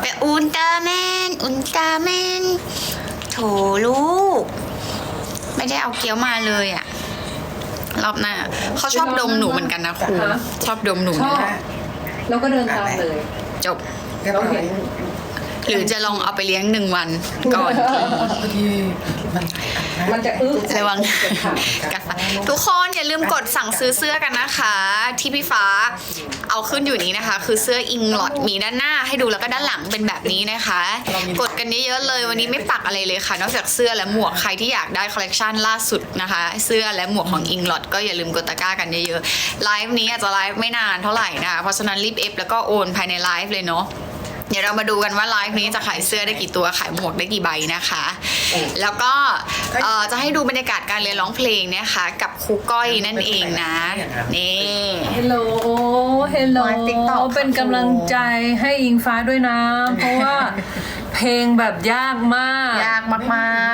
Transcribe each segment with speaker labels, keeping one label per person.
Speaker 1: ไปอุลตร้าแมน อุลตร้าแมน โถลูก ไม่ได้เอาเกี๊ยวมาเลยอะรอบหน้าเขาชอบดมหนูเหมือนกันนะครู
Speaker 2: ฮะ
Speaker 1: ชอบดมหนู
Speaker 2: ชอบแล้วก็เดินตามเลย
Speaker 1: จบ
Speaker 3: เรียบร้อย
Speaker 1: หรือจะลองเอาไปเลี้ยงหนึ่งวันก่อน
Speaker 3: พอดีมัน
Speaker 2: มันจะอึ้ง
Speaker 1: ระวังกัดฟันทุกคนอย่าลืมกดสั่งซื้อเสื้อกันนะคะ ที่พี่ฟ้าเอาขึ้นอยู่นี้นะคะ คือเสื้ออิงลอดมีด้านหน้าให้ดูแล้วก็ด้านหลังเป็นแบบนี้นะคะ กดกันเยอะๆเลยวันนี้ไม่ปักอะไรเลยค่ะ นอกจากเสื้อและหมวกใครที่อยากได้คอลเลกชันล่าสุดนะคะ เสื้อและหมวกของอิงลอดก็อย่าลืมกดตะกร้ากันเยอะๆไลฟ์นี้อาจจะไลฟ์ไม่นานเท่าไหร่นะคะเพราะฉะนั้นรีบเอฟแล้วก็โอนภายในไลฟ์เลยเนาะเดี๋ยวเรามาดูกันว่าไลฟ์นี้จะขายเสื้อได้กี่ตัวขายหมวกได้กี่ใบนะคะ แล้วก็เอ่อจะให้ดูบรรยากาศการเรียนร้องเพลงนะคะ กับครูก้อยนั่นเองนะนี่
Speaker 2: เฮลโหลเฮลโหล
Speaker 3: มา TikTok
Speaker 2: เป็นกำลังใจให้อิงฟ้าด้วยนะ เพราะว่า เพลงแบบยากมาก
Speaker 1: ยากมา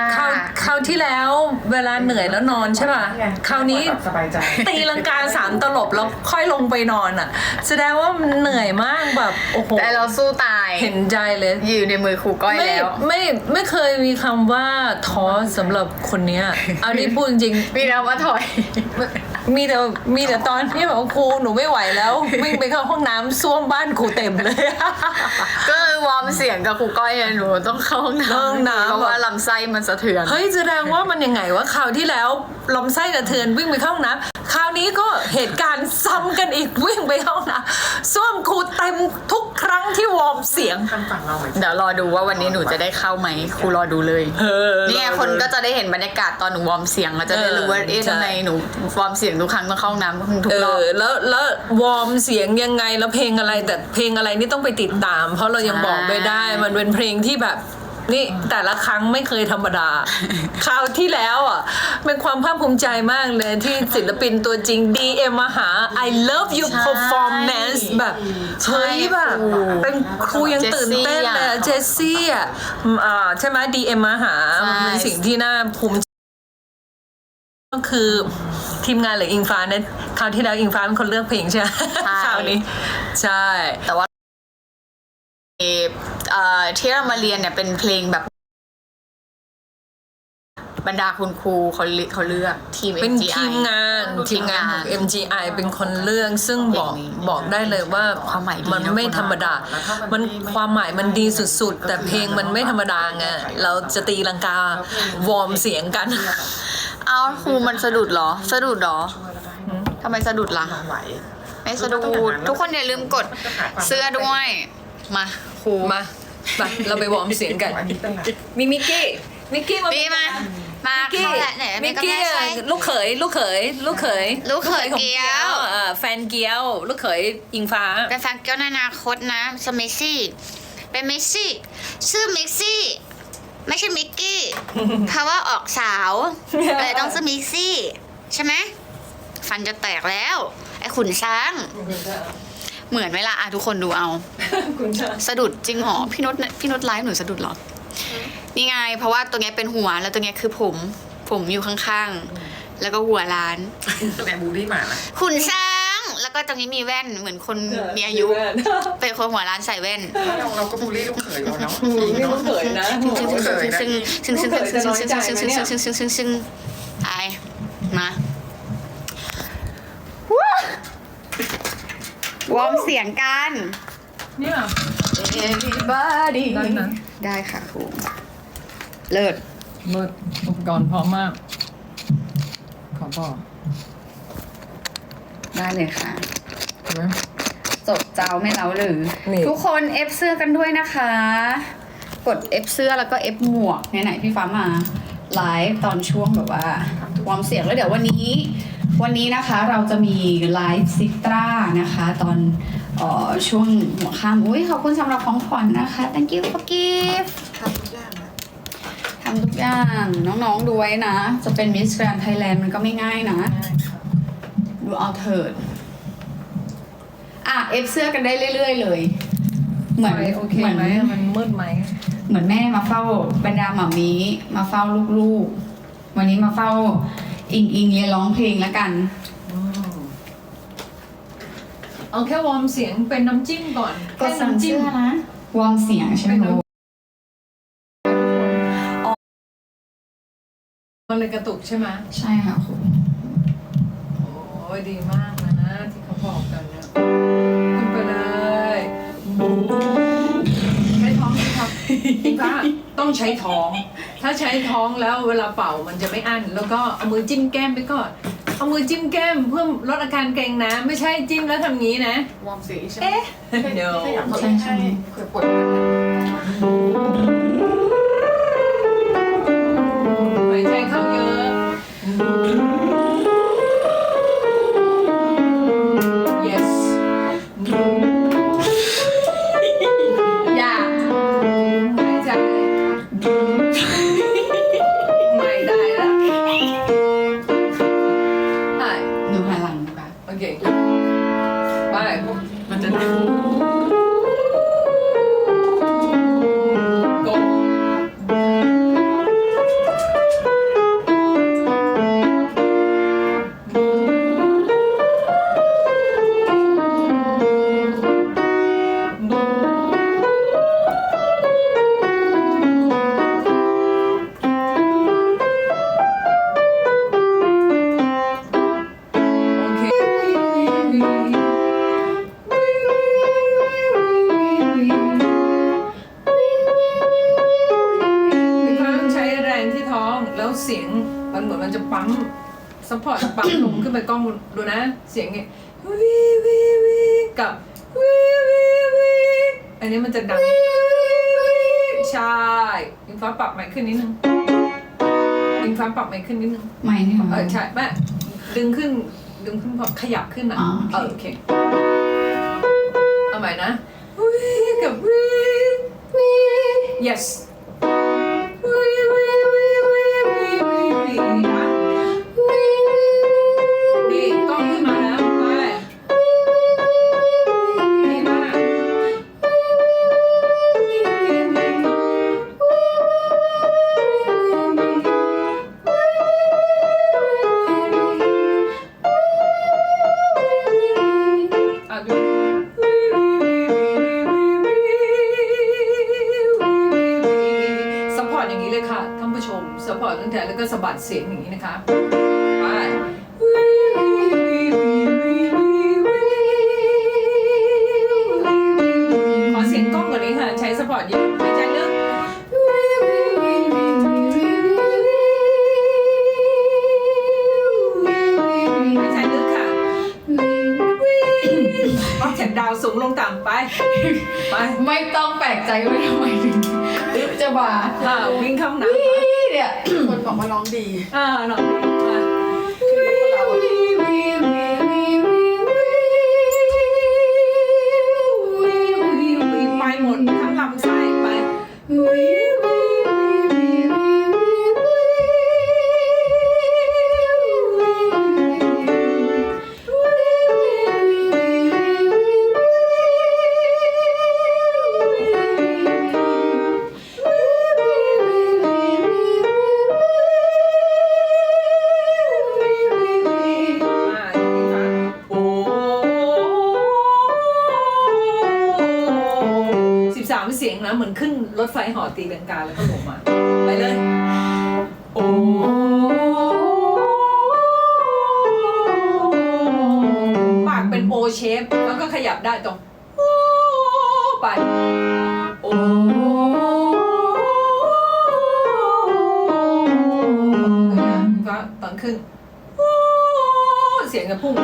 Speaker 1: กๆ
Speaker 2: คราวคราวที่แล้วเวลาเหนื่อยแล้วนอนใช่ป่ะคราวนี้
Speaker 3: สบายใจ
Speaker 2: ตีลังกาสามตลบแล้วค่อยลงไปนอนอะ แสดงว่ามันเหนื่อยมากแบบโอ้โห
Speaker 1: แต่เราสู้ตาย
Speaker 2: เห็นใจเลย
Speaker 1: อยู่ในมือครูก้อย
Speaker 2: ไม่
Speaker 1: แล้ว
Speaker 2: ไม่ไม่เคยมีคำว่าท้อสำหรับคนเนี้ยเอานี่พูดจริง
Speaker 1: มีเราว่าถอย
Speaker 2: ๆ มีแต่มีแต่ตอนที่แบบว่าครูหนูไม่ไหวแล้ววิ่งไปเข้าห้องน้ำส้วมบ้านครูเต็มเลย
Speaker 1: ก็คือวอร์มเสียงกับครูก้อยอะหนูต้องเข้าห้องน้ำ
Speaker 2: เข้าห้องน้ำ
Speaker 1: เพราะว่าลำไส้มันสะเทือน
Speaker 2: เฮ้ยแสดงว่ามันยังไงวะคราวที่แล้วลำไส้กระเทือนวิ่งไปเข้าห้องน้ำค ราวนี้ก็เหตุการณ์ซ้ำกันอีกวิ่งไปเข้าห้องน้ำส้วมครูเต็มทุกครั้งที่วอร์มเสียง
Speaker 3: ทางฝั่งเราเหมือน
Speaker 1: เดี๋ยวรอดูว่าวันนี้หนูจะได้เข้าไหมครูรอดูเลย
Speaker 2: เออ
Speaker 1: เนี่ยคนก็จะได้เห็นบรรยากาศตอนหนูวอร์มเสียงแล้วจะได้รู้ว่า
Speaker 2: เออ
Speaker 1: เอ๊ะ
Speaker 2: ใช่
Speaker 1: ทำไมหนูวอร์มเสียงทุกครั้งต้องเข้าห้องน้ำทุก
Speaker 2: เอ
Speaker 1: รอบ
Speaker 2: อแล้วแล้ววอร์มเสียงยังไงแล้วเพลงอะไรแต่เพลงอะไรนี่ต้องไปติดตาม เพราะเรายังบอกไม่ได้มันเป็นเพลงที่แบบ นี่แต่ละครั้งไม่เคยธรรมดา คราวที่แล้วอะ เป็นความภาคภูมิใจมากเลยที่ศิลปินตัวจริง DM มาหา I love you
Speaker 1: ใช่
Speaker 2: performance แบบเฮ้ยแบบ
Speaker 1: ครู
Speaker 2: เป็นครูยังตื่นเต้นเลยเจสซี่อะอ่าใช่ไหม DM มาหา
Speaker 1: ใช่
Speaker 2: มันเป็นสิ่งที่น่าภูมิใจก็คือทีมงานหรืออิงฟ้าเนี่ยคราวที่แล้วอิงฟ้าเป็นคนเลือกเพลงใช่ไหม
Speaker 1: ใช่
Speaker 2: คราวนี้ ใช่
Speaker 1: แต่ว่าเอ่อเอ่อ ที่เรามาเรียนเนี่ยเป็นเพลงแบบบรรดาคุณครูเขาเลือกเขาเลือกทีม
Speaker 2: เป็น
Speaker 1: MGI
Speaker 2: ทีมงานทีมงานของ MGI เป็นคนเลือกซึ่งบอก
Speaker 1: เพลงนี้
Speaker 2: บอกได้เลยว่า
Speaker 1: ความหมายดีนะ
Speaker 2: มันไม่ธรรมดา
Speaker 3: แล้วถ้ามั
Speaker 2: มัน
Speaker 3: นไม่
Speaker 2: ความหมายมันดีสุดๆ แต่เพลงมันไม่ธรรมดาไงเราจะตีลังกาวอร์มเสียงกัน
Speaker 1: เอาครูมันสะดุดเหรอ สะดุดเหรอทำไมสะดุดล่ะ
Speaker 3: นอนไหว
Speaker 1: ไม่สะดุดทุกคนอย่าลืมกดเสื้อด้วย มาครู
Speaker 2: มาไปเราไปวอร์มเสียงกัน
Speaker 3: อันนี้เป็นไร
Speaker 2: มีมิกกี้ มิกกี้มา
Speaker 1: พี่มา มา
Speaker 2: มิกกี้
Speaker 1: เข้าละไหน
Speaker 2: มิ
Speaker 1: ไม่
Speaker 2: ก
Speaker 1: ก็
Speaker 2: กี้
Speaker 1: แม่ใช่
Speaker 2: ลูกเขย ลูกเขย ลูกเขย
Speaker 1: ลูกเขย
Speaker 2: ของ
Speaker 1: เกี๊ยว
Speaker 2: อ่าแฟนเกียว ลูกเขยอิงฟ้า
Speaker 1: เป็นแฟนเกี้ยวในอนาคตนะสมิซซี่ เป็นมิซซี่ ชื่อมิกซี่ไม่ใช่มิกกี้ เพราะว่าออกสาวเลยต้องชื่อมิกซี่ ใช่ไหม ฟันจะแตกแล้ว ไอ้ขุนช้าง เหมือนไหมล่ะอะทุกคนดูเอา
Speaker 2: คุณชา
Speaker 1: สะดุดจริงเหรอพี่นุชพี่นุชไลฟ์หนูสะดุดเหรอ นี่ไง เพราะว่าตัวเนี้ยเป็นหัวแล้วตัวเนี้ยคือผม ผมอยู่ข้างๆ แล้วก็หัวล้าน
Speaker 3: แม่บูลลี่หมานะ
Speaker 1: ขุนช้าง แล้วก็ตรงนี้มีแว่นเหมือนคนมีอายุ เป็นคนหัวล้านใส่แว่น
Speaker 3: เราเราก็บูลลี่ลูกเขยเราเนาะ
Speaker 2: นี่ลูกเขยนะ
Speaker 1: ซึ่งซึ่งซึ่งซึ่งซึ่งซึ่งซึ่งซึ่งซึ่งซึ่งซึ่งซึ่งซึ่งซึ่งซึ่งไอมา วอร์มเสียงกัน
Speaker 2: เนี่ย
Speaker 1: Everybody
Speaker 2: ได้นะ
Speaker 1: ได้ค่ะครูเลิศ
Speaker 2: เลิศอุปกรณ์พร้อมมาก ขอบอก
Speaker 1: ได้เลยค่ะ
Speaker 2: เห็นไหม
Speaker 1: จบเจ้าไม่เล้าหรือ
Speaker 2: นี่
Speaker 1: ทุกคนเอฟเสื้อกันด้วยนะคะ กดเอฟเสื้อแล้วก็เอฟหมวกไหนๆพี่ฟ้ามาไลฟ์ตอนช่วงแบบว่าวอร์มเสียงแล้วเดี๋ยววันนี้ วันนี้นะคะเราจะมีไลฟ์ซิตรานะคะ ตอนเอ่อช่วงหัวค่ำอุ้ยขอบคุณสำหรับของขวัญนะคะ thank you for gift
Speaker 3: ทำทุกอย่างนะ
Speaker 1: ทำทุกอย่างน้องๆดูไว้นะ จะเป็นมิสแกรนไทยแลนด์มันก็ไม่ง่ายนะดูเอาเถิด อะ เอฟเสื้อกันได้เรื่อยๆเลย เหมือน
Speaker 2: ไฟโอเค
Speaker 1: เหมือน
Speaker 2: ไหมมันมืดไหม
Speaker 1: เหมือนแม่มาเฝ้าบรรดาหมามีมาเฝ้าลูกๆ วันนี้มาเฝ้า อิงอิงเรียนร้องเพลงแล้วกัน
Speaker 2: เอาแค่วอร์มเสียงเป็นน้ำจิ้มก่อน
Speaker 1: กดสั่ง
Speaker 2: แค่น้ำจิ้
Speaker 1: เสื้
Speaker 2: ม
Speaker 1: อนะ
Speaker 3: วอร์มเสียงใช่ไหมคะ
Speaker 2: มันเลยกระตุกใช่ไหม
Speaker 3: ใช่ค่ะครู
Speaker 2: โอ้ยดีมากนะที่เขาบอกกันเนี่ยขึ้นไปเลยใช้ท้องไหมครับพี่ฟ้า ต้องใช้ท้อง ถ้าใช้ท้องแล้วเวลาเป่ามันจะไม่อั้นแล้วก็เอามือจิ้มแก้มไปก่อนเอามือจิ้มแก้มเพื่อลดอาการเกร็งนะ ไม่ใช่จิ้มแล้วทำงี้นะ
Speaker 1: วอร์มเสียงอีกใช่ไหม
Speaker 2: เอ๊ะ
Speaker 1: เดี๋ยว
Speaker 2: No
Speaker 1: ขยับเขาอีกให้เผื่อปวด
Speaker 2: ซัพพอร์ตปั๊มลมขึ้นไปกล้องดูนะ เสียงเนี่ยวีวีวีกับวีวีวีอันนี้มันจะดังใช่อิงฟ้าปรับใหม่ขึ้นนิดนึงอิงฟ้าปรับใหม่ขึ้นนิดนึง
Speaker 3: ไม่นี่ค่ะ
Speaker 2: เออใช่แม่ดึงขึ้นดึงขึ้นพอขยับขึ้นอะ
Speaker 3: อ๋อ
Speaker 2: เอ
Speaker 3: โอ
Speaker 2: อ
Speaker 3: เค
Speaker 2: โอเคเอาใหม่นะวีกับวีวี yes สะบัดเสียงอย่างนี้นะคะไปขอเสียงกล้องกว่านี้ค่ะ ใช้สปอร์ตเยอะหายใจลึกหายใจลึกค่ะวัดแขนดาวสูงลงต่ำไป ไป
Speaker 3: ไม่ต้องแปลกใจว่าทำไมถึงจะบา
Speaker 2: อ่าวิ่งเข้าห้องน้ำไป
Speaker 3: อะ
Speaker 1: คนบอกว่าร้องดี
Speaker 2: อ่าหน่อามเสียงนะเหมือนขึ้นรถไฟหอตีลังกาแล้วก็ลงมา ไปเลย โอ้ปากเป็นโอเชฟแล้วก็ขยับได้ตรงโอ้ไป โอ้ก็ตอนขึ้น เสียงจะพุ่ง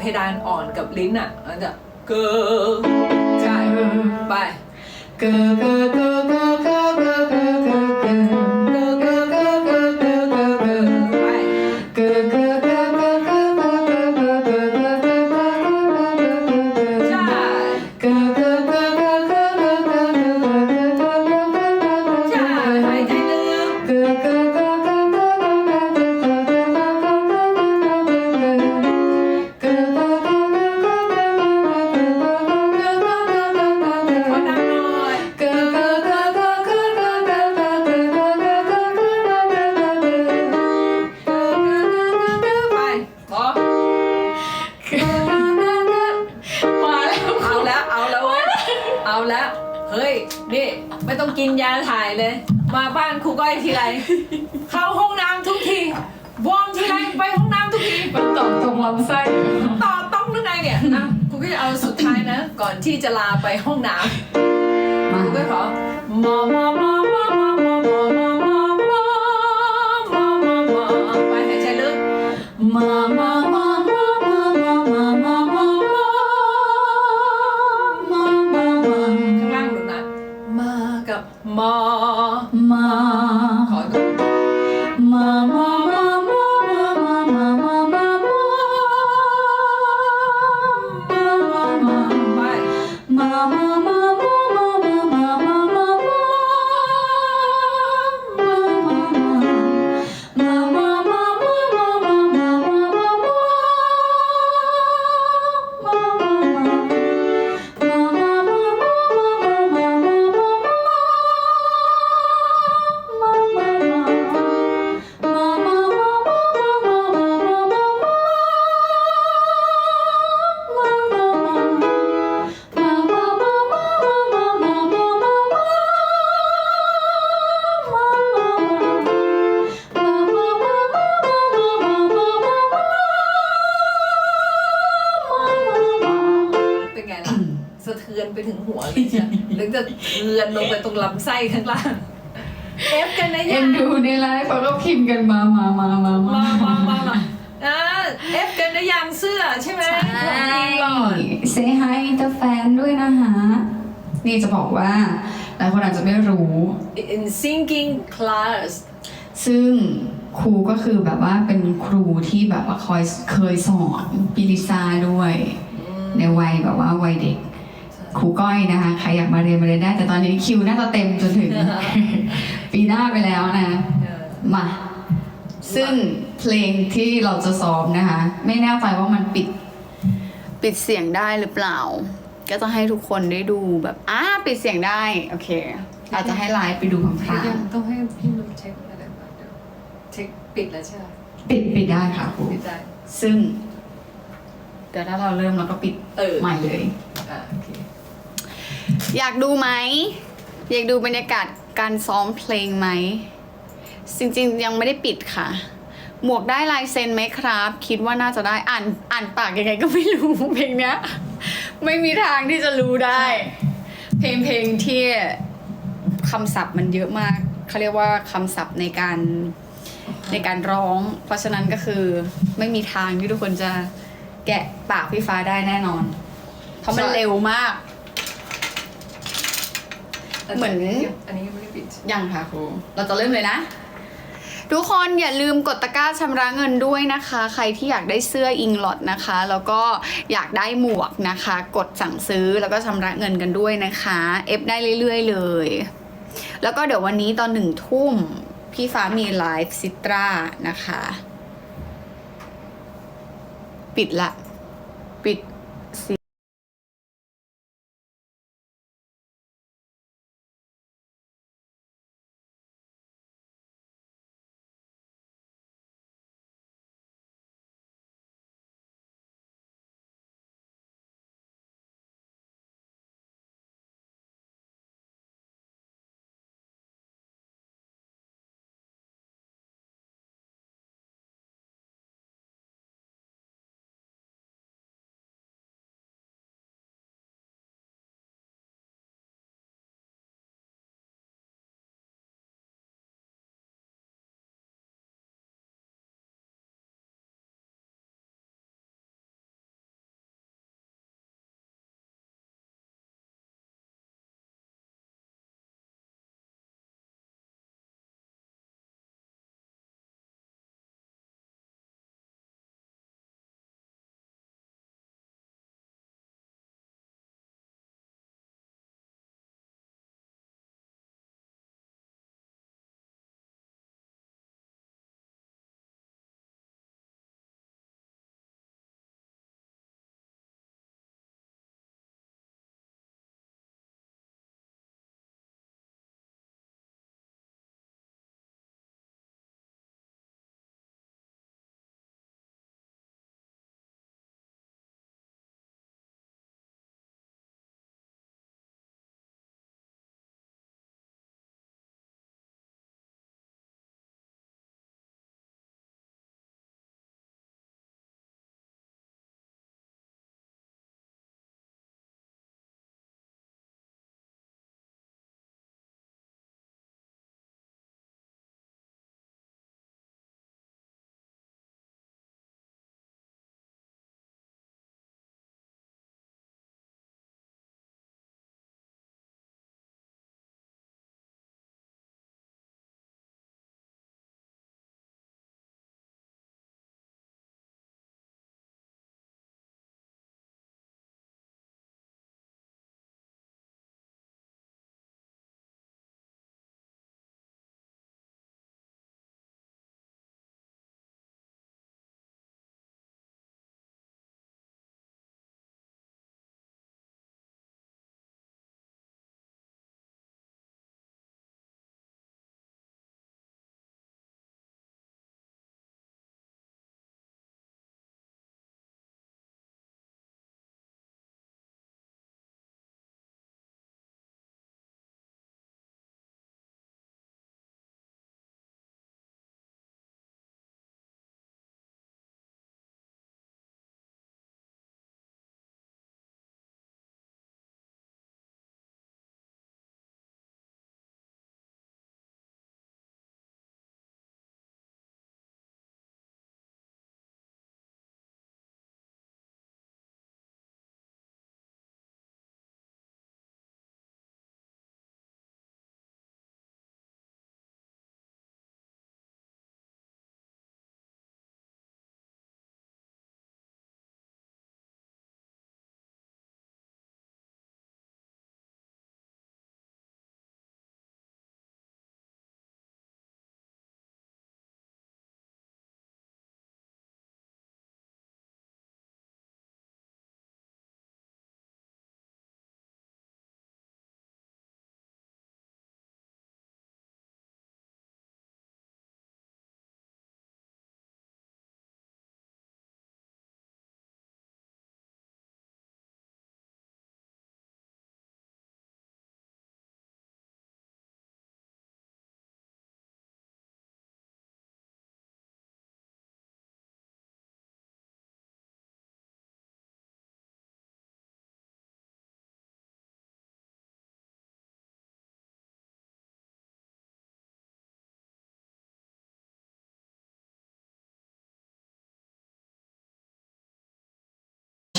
Speaker 2: เพดานอ่อนกับลิ้นอะมันจะเกิร์ไป
Speaker 1: เกิร์เกิร์เกิ
Speaker 2: ร์ ฮ้ยนี่ไม่ต้องกินยาถ่ายเลย มาบ้านครูก้อยทีไร เข้าห้องน้ำทุกทีวอร์มทีไรไปห้องน้ำทุกที
Speaker 1: มันตอบตรงลำไส้
Speaker 2: ต่อต้องหรือไงเนี่ยนะครูก็จะเอาสุดท้ายนะ ก่อนที่จะลาไปห้องน้ำ
Speaker 1: มา
Speaker 2: ครูก็ขอมามามามาะสะเทือนไปถึงหัวเลยจ้ะหรือจะเทือนลงไปตรงลำไส้ข้างล่างเอฟกันนะ
Speaker 1: เอ็
Speaker 2: ยาน
Speaker 1: ดูในไลฟ์เขาก็พิมพ์กันมามามามามา
Speaker 2: มามามามาอ่าเอฟกันนะยางเสื้อใช่ไหมของอิงหลอด
Speaker 1: เซฮายอินเตอร์แฟนด้วยนะคะ นี่จะบอกว่าหลายคนอาจจะไม่รู้
Speaker 2: in singing class
Speaker 1: ซึ่งครูก็คือแบบว่าเป็นครูที่แบบว่าคอยเคยสอนปิลิซ่าด้วย ในวัยแบบว่าวัยเด็ก ครูก้อยนะคะใครอยากมาเรียนมาเรียนได้ แต่ตอนนี้คิวน่าจะเต็มจนถึง ปีหน้าไปแล้วนะ
Speaker 2: เออ
Speaker 1: มาซึ่งเพลงที่เราจะซ้อมนะคะ ไม่แน่ใจว่ามันปิด
Speaker 3: ปิดเสียงได้หรือเปล่า ก็จะให้ทุกคนได้ดูแบบอ้าปิดเสียงได้โอเค
Speaker 1: อาจจะให้ไลฟ์ไปดูคร่าว
Speaker 2: ยังต้องให้พี่นุ้ยเช็คอะไรบ้างเดี๋ยวเช็คปิดแล้วใช่ไหม
Speaker 1: ๆปิดปิดได้ค่ะครู
Speaker 2: ปิดได้
Speaker 1: ซึ่งเดี๋ยวถ้าเราเริ่มเราก็ปิด
Speaker 2: เออ
Speaker 1: ใหม่เลย
Speaker 3: อยากดูไหม อยากดูบรรยากาศการซ้อมเพลงไหม จริงๆ ยังไม่ได้ปิดค่ะ หมวกได้ลายเซ็นไหมครับ คิดว่าน่าจะได้อ่านอ่านปากยังไงก็ไม่รู้เพลงเนี้ย ไม่มีทางที่จะรู้ได้ เพลงเพลงที่คำศัพท์มันเยอะมากเขาเรียกว่าคำศัพท์ในการในการร้อง เพราะฉะนั้นก็คือไม่มีทางที่ทุกคนจะแกะปากพี่ฟ้าได้แน่นอน เพราะมันเร็วมาก เหมือน
Speaker 2: อันนี้ยังไม่ได้ปิด
Speaker 3: ยังค่ะครู เราจะเริ่มเลยนะ
Speaker 1: ทุกคนอย่าลืมกดตะกร้าชำระเงินด้วยนะคะ ใครที่อยากได้เสื้ออิงลอดนะคะ แล้วก็อยากได้หมวกนะคะ กดสั่งซื้อแล้วก็ชำระเงินกันด้วยนะคะ เอฟได้เรื่อยๆเลย แล้วก็เดี๋ยววันนี้ตอนหนึ่งทุ่มพี่ฟ้ามีไลฟ์ซิตรานะคะ ปิดละ ปิด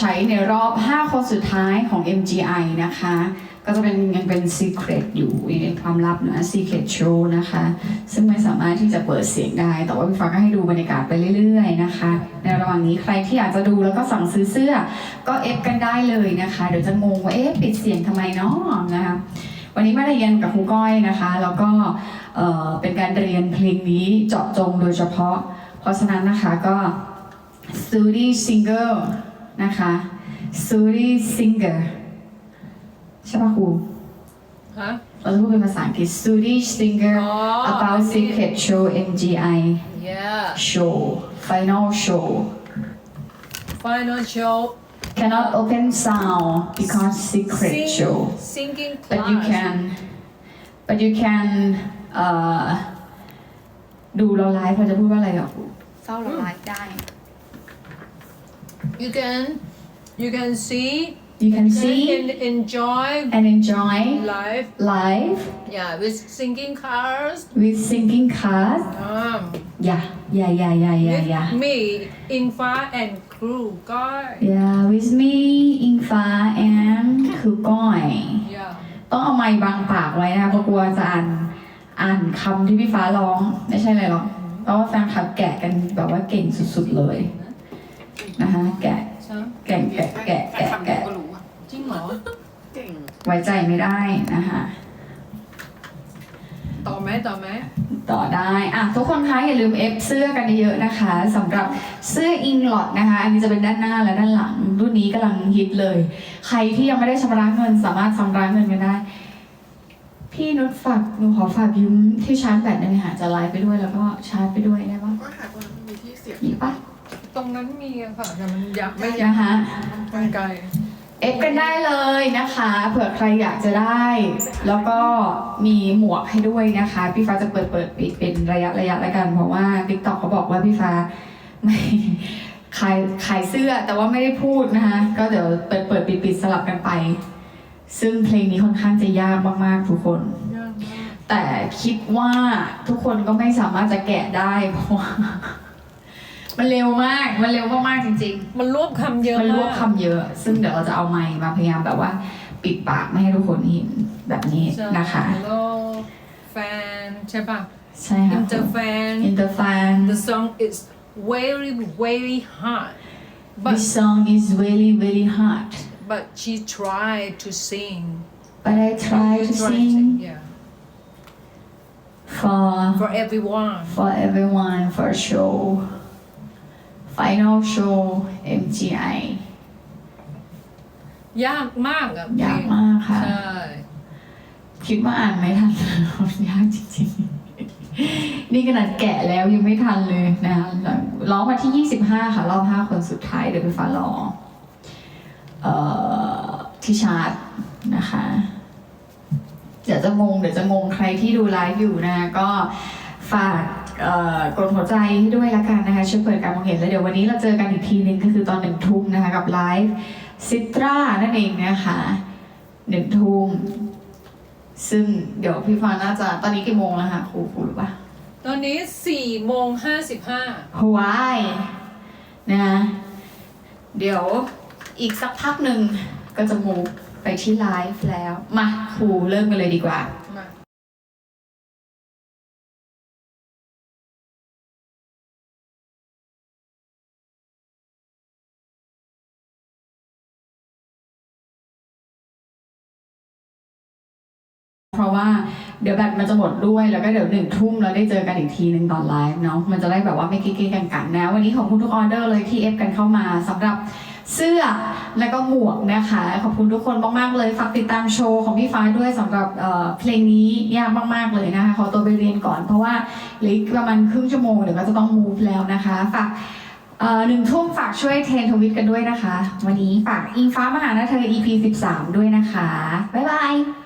Speaker 1: ใช้ในรอบ 5 คนสุดท้ายของ MGI นะคะ ก็จะเป็นยังเป็น secret อยู่ยังเป็นความลับนะ secret show นะคะ ซึ่งไม่สามารถที่จะเปิดเสียงได้ แต่ว่าพี่ฟ้าก็ให้ดูบรรยากาศไปเรื่อยๆนะคะ ในระหว่างนี้ใครที่อยากจะดูแล้วก็สั่งซื้อเสื้อ ก็เอฟกันได้เลยนะคะ เดี๋ยวจะงงว่าเอ๊ะปิดเสียงทำไมเนาะนะคะวันนี้มาเรียนกับครูก้อยนะคะ แล้วก็เอ่อเป็นการเรียนเพลงนี้เจาะจงโดยเฉพาะ เพราะฉะนั้นนะคะก็ study singer นะคะ study singer ใช่ปะครู
Speaker 2: ฮะ
Speaker 1: เราจะพูดเป็นภาษาอังกฤษ study singer
Speaker 2: อ๋อ
Speaker 1: about secret show MGI
Speaker 2: yeah
Speaker 1: show final show
Speaker 2: final show
Speaker 1: cannot open sound because secret
Speaker 2: Sing-
Speaker 1: show
Speaker 2: singing
Speaker 1: but you
Speaker 2: class
Speaker 1: can but you can เอ่อดูเราไลฟ์เราจะพูดว่าอะไรอะครู
Speaker 3: เศร้าเราไลฟ์ได้
Speaker 2: you can you can see
Speaker 1: you can
Speaker 2: you
Speaker 1: see
Speaker 2: can enjoy
Speaker 1: and enjoy
Speaker 2: live
Speaker 1: live
Speaker 2: yeah with singing cars
Speaker 1: with singing cars
Speaker 2: um
Speaker 1: yeah yeah yeah yeah yeah
Speaker 2: with
Speaker 1: yeah
Speaker 2: me Infa and crew guy
Speaker 1: yeah with me อิงฟ้า and คือก้อย
Speaker 2: yeah
Speaker 1: ต้องเอาไม้บังปากไว้นะคะเพราะกลัวจะอ่านอ่านคำที่พี่ฟ้าร้อง ไม่ใช่อะไรหรอกเพราะว่าแฟนคลับแกะกันแบบว่าเก่งสุดๆเลย นะคะแกะ
Speaker 2: ใช่
Speaker 1: แกะแกะแกะแกะแกะ
Speaker 2: จริงเหรอ
Speaker 1: ไว้ใจไม่ได้นะคะ
Speaker 2: ต่อไหมต่อไหม
Speaker 1: ต่อได้อะทุกคนคะอย่าลืมเอฟเสื้อกันเยอะๆนะคะสำหรับเสื้ออิงลอดนะคะ อันนี้จะเป็นด้านหน้าและด้านหลัง รุ่นนี้กำลังฮิตเลย ใครที่ยังไม่ได้ชำระเงินสามารถชำระเงินกันได้ พี่นุชฝากหนูขอฝากยืมที่ชาร์จแบตได้ไหมคะจะไลฟ์ไปด้วยแล้วก็ชาร์จไปด้วยได้ปะ
Speaker 4: ก็หาคนมีที่เสียบ
Speaker 1: มีปะ
Speaker 2: ตรงนั้นมีอะค่ะแต่มันอยากไม่อยาก
Speaker 1: นะคะ
Speaker 2: มันไกล
Speaker 1: เอฟกันได้เลยนะคะ เผื่อใครอยากจะได้ แล้วก็มีหมวกให้ด้วยนะคะ พี่ฟ้าจะเปิดเปิดปิดเป็นระยะระยะแล้วกัน เพราะว่า t ิ k t o k เขาบอกว่าพี่ฟ้าไม่ขายขายเสื้อแต่ว่าไม่ได้พูดนะคะ ก็เดี๋ยวเปิดเปิดปิดปิดสลับกันไป ซึ่งเพลงนี้ค่อนข้างจะยากมากๆทุกคน
Speaker 2: ยากมาก
Speaker 1: แต่คิดว่าทุกคนก็ไม่สามารถจะแกะได้เพราะว่า มันเร็วมาก มันเร็วมากๆจริงๆ
Speaker 2: มันรวบคำเยอะ
Speaker 1: มันรวบ
Speaker 2: มาก
Speaker 1: คำเยอะ ซึ่งเดี๋ยวเราจะเอาไมค์มาพยายามแบบว่า ปิดปากไม่ให้ทุกคนเห็นแบบนี้
Speaker 2: ใช่
Speaker 1: นะคะ
Speaker 2: แล้วแฟนใช่ป่ะ
Speaker 1: ใช่ค่ะ
Speaker 2: อินเตอร์แฟน
Speaker 1: อินเตอร์ฟัน
Speaker 2: the song is very very hard but
Speaker 1: This song is really really hard
Speaker 2: but she tried to sing
Speaker 1: but I try to
Speaker 2: Try
Speaker 1: sing
Speaker 2: yeah
Speaker 1: for
Speaker 2: for everyone
Speaker 1: for everyone for show final show MGI
Speaker 2: ยากมากอะ
Speaker 1: ยากมากค่ะ
Speaker 2: ใช่
Speaker 1: คิดว่าอ่านไม่ทันยากจริงๆ นี่ขนาดแกะแล้วยังไม่ทันเลยนะคะร้องวันที่ 25 ค่ะ รอบ5คนสุดท้ายเดี๋ยวไปฟ้ารอเอ่อที่ชาร์ตนะคะ เดี๋ยวจะงง เดี๋ยวจะงงใครที่ดูไลฟ์อยู่นะ ก็ฝากเอ่อ กดหัวใจให้ด้วยละกันนะคะช่วยเปิดการมองเห็นแล้วเดี๋ยววันนี้เราเจอกันอีกทีนึงก็คือตอนหนึ่งทุ่มนะคะกับไลฟ์ซิตรานั่นเองนะคะหนึ่งทุ่มซึ่งเดี๋ยวพี่ฟ้าน่าจะตอนนี้กี่โมงแล้วคะครูครูรู้ปะ
Speaker 2: ตอนนี้สี่โมงห้าสิบห้า
Speaker 1: ฮวายนะเดี๋ยวอีกสักพักหนึ่งก็จะมูไปที่ไลฟ์แล้ว มาครูเริ่มกันเลยดีกว่า ราะว่าเดี๋ยวแบตมันจะหมดด้วย แล้วก็เดี๋ยวหนึ่งทุ่มเราได้เจอกันอีกทีหนึ่งตอนไลฟ์เนาะมันจะได้แบบว่าไม่กิ๊กๆกันกันนะ วันนี้ขอบคุณทุกออเดอร์เลยที่เอฟกันเข้ามาสำหรับเสื้อและก็หมวกนะคะ ขอบคุณทุกคนมากๆเลยฝากติดตามโชว์ของพี่ฟ้าด้วยสำหรับเเพลงนี้ยากมากๆเลยนะคะขอตัวไปเรียนก่อนเพราะว่าเหลืออีกประมาณครึ่งชั่วโมงเดี๋ยวก็จะต้องมูฟแล้วนะคะฝากหนึ่งทุ่มฝากช่วยเทรนทวิตกันด้วยนะคะ วันนี้ฝากอิงฟ้ามหานาเธอ EP 13 ด้วยนะคะ บ๊ายบาย